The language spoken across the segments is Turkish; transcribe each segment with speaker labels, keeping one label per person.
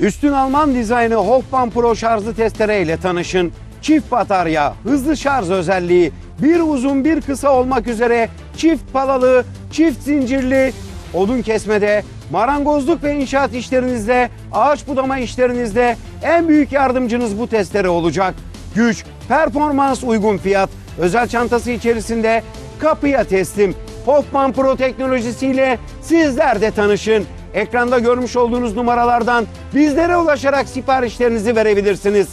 Speaker 1: Üstün Alman dizaynı Hoffman Pro şarjlı testere ile tanışın. Çift batarya, hızlı şarj özelliği, bir uzun bir kısa olmak üzere çift palalı, çift zincirli, odun kesmede, marangozluk ve inşaat işlerinizde, ağaç budama işlerinizde en büyük yardımcınız bu testere olacak. Güç, performans uygun fiyat, özel çantası içerisinde kapıya teslim. Hoffman Pro teknolojisiyle sizler de tanışın. Ekranda görmüş olduğunuz numaralardan bizlere ulaşarak siparişlerinizi verebilirsiniz.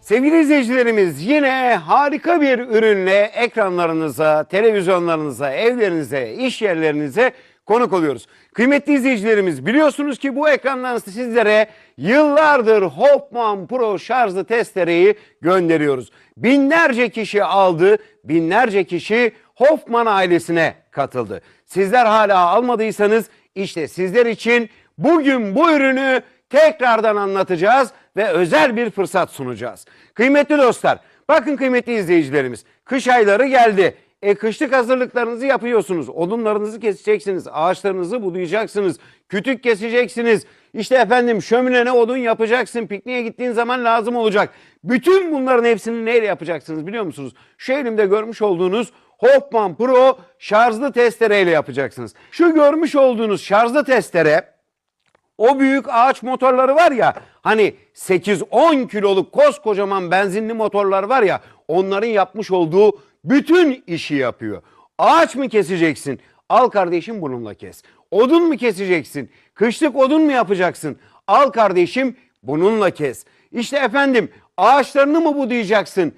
Speaker 1: Sevgili izleyicilerimiz yine harika bir ürünle ekranlarınıza, televizyonlarınıza, evlerinize, iş yerlerinize konuk oluyoruz. Kıymetli izleyicilerimiz biliyorsunuz ki bu ekrandan sizlere yıllardır Hoffman Pro şarjlı testereyi gönderiyoruz. Binlerce kişi aldı, binlerce kişi Hoffman ailesine katıldı. Sizler hala almadıysanız işte sizler için bugün bu ürünü tekrardan anlatacağız ve özel bir fırsat sunacağız. Kıymetli dostlar, bakın kıymetli izleyicilerimiz, kış ayları geldi. E kışlık hazırlıklarınızı yapıyorsunuz. Odunlarınızı keseceksiniz, ağaçlarınızı budayacaksınız, kütük keseceksiniz. İşte efendim şöminene odun yapacaksın, pikniğe gittiğin zaman lazım olacak. Bütün bunların hepsini neyle yapacaksınız biliyor musunuz? Şu elimde görmüş olduğunuz Hoffman Pro şarjlı testereyle yapacaksınız. Şu görmüş olduğunuz şarjlı testere o büyük ağaç motorları var ya hani 8-10 kiloluk koskocaman benzinli motorlar var ya onların yapmış olduğu bütün işi yapıyor. Ağaç mı keseceksin? Al kardeşim bununla kes. Odun mu keseceksin? Kışlık odun mu yapacaksın? Al kardeşim bununla kes. İşte efendim ağaçlarını mı budayacaksın?